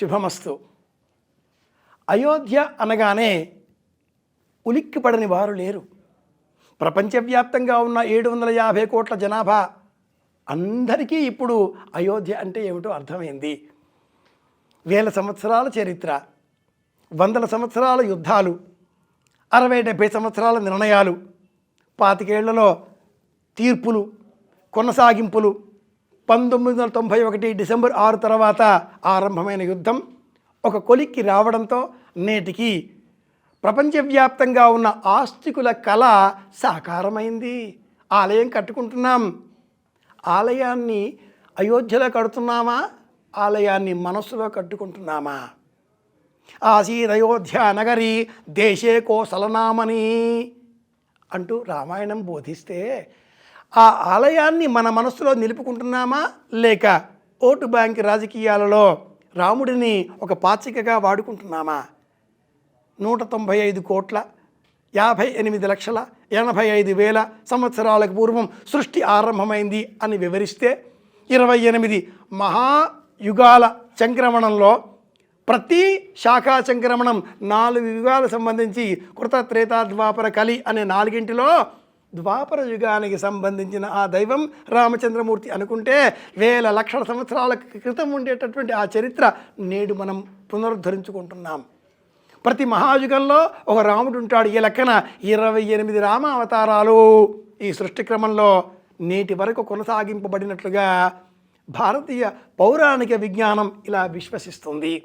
శుభమస్తు. అయోధ్య అనగానే ఉలిక్కిపడని వారు లేరు. ప్రపంచవ్యాప్తంగా ఉన్న ఏడు వందల యాభై కోట్ల జనాభా అందరికీ ఇప్పుడు అయోధ్య అంటే ఏమిటో అర్థమైంది. వేల సంవత్సరాల చరిత్ర వందల సంవత్సరాల యుద్ధాలు అరవై డెబ్భై సంవత్సరాల నిర్ణయాలు పాతికేళ్ళలో తీర్పులు కొనసాగింపులు పంతొమ్మిది వందల తొంభై ఒకటి డిసెంబర్ ఆరు తర్వాత ఆరంభమైన యుద్ధం ఒక కొలిక్కి రావడంతో నేటికి ప్రపంచవ్యాప్తంగా ఉన్న ఆస్తికుల కళ సాకారమైంది. ఆలయం కట్టుకుంటున్నాం. ఆలయాన్ని అయోధ్యలో కడుతున్నామా? ఆలయాన్ని మనస్సులో కట్టుకుంటున్నామా? ఆసీదయోధ్య నగరి దేశే కోసలనామని అంటూ రామాయణం బోధిస్తే ఆ ఆలయాన్ని మన మనసులో నిలుపుకుంటున్నామా లేక ఓటు బ్యాంక్ రాజకీయాలలో రాముడిని ఒక పాచికగా వాడుకుంటున్నామా? నూట తొంభై ఐదు కోట్ల యాభై ఎనిమిది లక్షల ఎనభై ఐదు వేల సంవత్సరాలకు పూర్వం సృష్టి ఆరంభమైంది అని వివరిస్తే ఇరవై ఎనిమిది మహాయుగాల సంక్రమణంలో ప్రతి శాఖా సంక్రమణం నాలుగు యుగాలకు సంబంధించి కృత త్రేతాద్వాపర కలి అనే నాలుగింటిలో ద్వాపర యుగానికి సంబంధించిన ఆ దైవం రామచంద్రమూర్తి అనుకుంటే వేల లక్షల సంవత్సరాల క్రితం ఉండేటటువంటి ఆ చరిత్ర నేడు మనం పునరుద్ధరించుకుంటున్నాం. ప్రతి మహాయుగంలో ఒక రాముడు ఉంటాడు. ఈ లెక్కన ఇరవై ఎనిమిది రామ అవతారాలు ఈ సృష్టి క్రమంలో నేటి వరకు కొనసాగింపబడినట్లుగా భారతీయ పౌరాణిక విజ్ఞానం ఇలా విశ్వసిస్తుంది.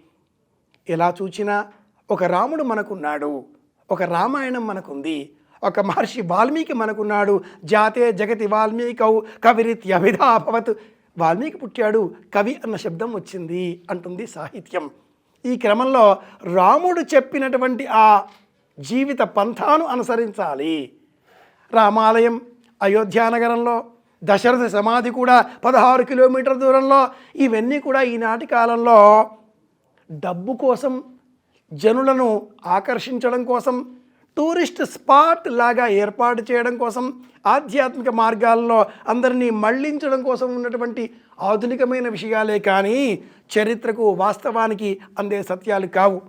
ఎలా చూచినా ఒక రాముడు మనకున్నాడు. ఒక రామాయణం మనకుంది. ఒక మహర్షి వాల్మీకి మనకున్నాడు. జాతే జగతి వాల్మీకౌ కవిరిత్యభిధాభవత్ వాల్మీకి పుట్టాడు. కవి అన్న శబ్దం వచ్చింది అంటుంది సాహిత్యం. ఈ క్రమంలో రాముడు చెప్పినటువంటి ఆ జీవిత పంథాను అనుసరించాలి. రామాలయం అయోధ్యానగరంలో దశరథ సమాధి కూడా పదహారు కిలోమీటర్ దూరంలో ఇవన్నీ కూడా ఈనాటి కాలంలో డబ్బు కోసం జనులను ఆకర్షించడం కోసం టూరిస్ట్ స్పాట్ లాగా ఏర్పాటు చేయడం కోసం ఆధ్యాత్మిక మార్గాల్లో అందరినీ మళ్ళించడం కోసం ఉన్నటువంటి ఆధునికమైన విషయాలే కానీ చరిత్రకు వాస్తవానికి అందే సత్యాలు కావు.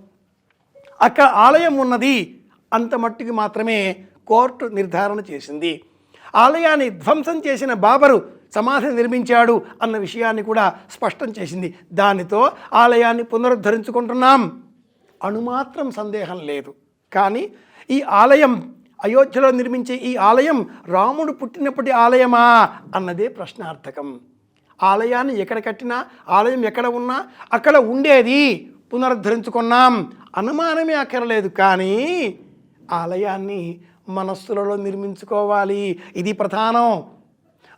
అక్కడ ఆలయం ఉన్నది అంత మట్టుకు మాత్రమే కోర్టు నిర్ధారణ చేసింది. ఆలయాన్ని ధ్వంసం చేసిన బాబరు సమాధి నిర్మించాడు అన్న విషయాన్ని కూడా స్పష్టం చేసింది. దానితో ఆలయాన్ని పునరుద్ధరించుకుంటున్నాం. అణుమాత్రం సందేహం లేదు. కానీ ఈ ఆలయం అయోధ్యలో నిర్మించే ఈ ఆలయం రాముడు పుట్టినప్పటి ఆలయమా? అన్నదే ప్రశ్నార్థకం. ఆలయాన్ని ఎక్కడ కట్టినా ఆలయం ఎక్కడ ఉన్నా అక్కడ ఉండేది పునరుద్ధరించుకున్నాం. అనుమానమే అక్కర్లేదు కానీ ఆలయాన్ని మనస్సులలో నిర్మించుకోవాలి. ఇది ప్రధానం.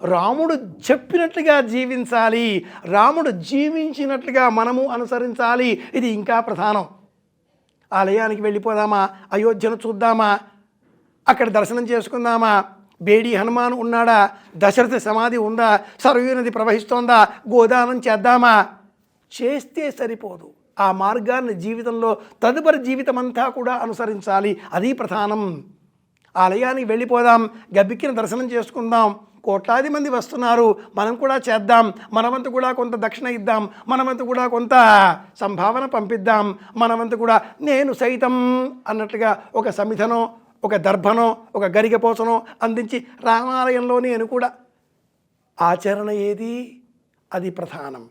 రాముడు చెప్పినట్లుగా జీవించాలి. రాముడు జీవించినట్లుగా మనము అనుసరించాలి. ఇది ఇంకా ప్రధానం. ఆలయానికి వెళ్ళిపోదామా? అయోధ్యను చూద్దామా? అక్కడ దర్శనం చేసుకుందామా? బేడి హనుమాన్ ఉన్నాడా? దశరథ సమాధి ఉందా? సరయూ నది ప్రవహిస్తోందా? గోదానం చేద్దామా? చేస్తే సరిపోదు. ఆ మార్గాన్ని జీవితంలో తదుపరి జీవితం అంతా కూడా అనుసరించాలి. అది ప్రధానం. ఆలయానికి వెళ్ళిపోదాం. గబ్బిక్కిన దర్శనం చేసుకుందాం. కోట్లాది మంది వస్తున్నారు. మనం కూడా చేద్దాం. మనవంతు కూడా కొంత దక్షిణ ఇద్దాం. మనవంతు కూడా కొంత సంభావన పంపిద్దాం. మనవంతు కూడా నేను సైతం అన్నట్టుగా ఒక సమిధనో ఒక దర్భనో ఒక గరిగపోసనో అందించి రామాలయంలో నేను కూడా ఆచరణ ఏది? అది ప్రధానం.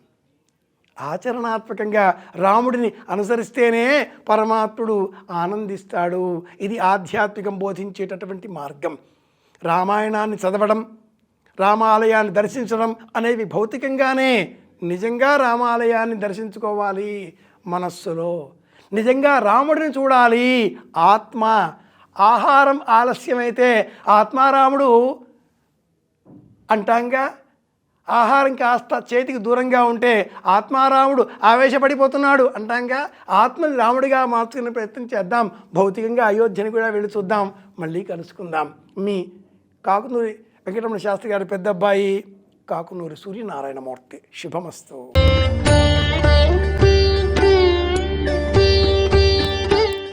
ఆచరణాత్మకంగా రాముడిని అనుసరిస్తేనే పరమాత్ముడు ఆనందిస్తాడు. ఇది ఆధ్యాత్మికం బోధించేటటువంటి మార్గం. రామాయణాన్ని చదవడం రామాలయాన్ని దర్శించడం అనేవి భౌతికంగానే నిజంగా రామాలయాన్ని దర్శించుకోవాలి మనస్సులో. నిజంగా రాముడిని చూడాలి ఆత్మ. ఆహారం ఆలస్యమైతే ఆత్మారాముడు అంటాంగా ఆహారం కాస్త చేతికి దూరంగా ఉంటే ఆత్మారాముడు ఆవేశపడిపోతున్నాడు అంటాంగా ఆత్మని రాముడిగా మార్చుకునే ప్రయత్నం చేద్దాం. భౌతికంగా అయోధ్యని కూడా వెళ్ళి చూద్దాం. మళ్ళీ కలుసుకుందాం. మీ కాకునూరి వెంకటరమణ శాస్త్రి గారి పెద్ద అబ్బాయి కాకునూరి సూర్యనారాయణమూర్తి. శుభమస్తు.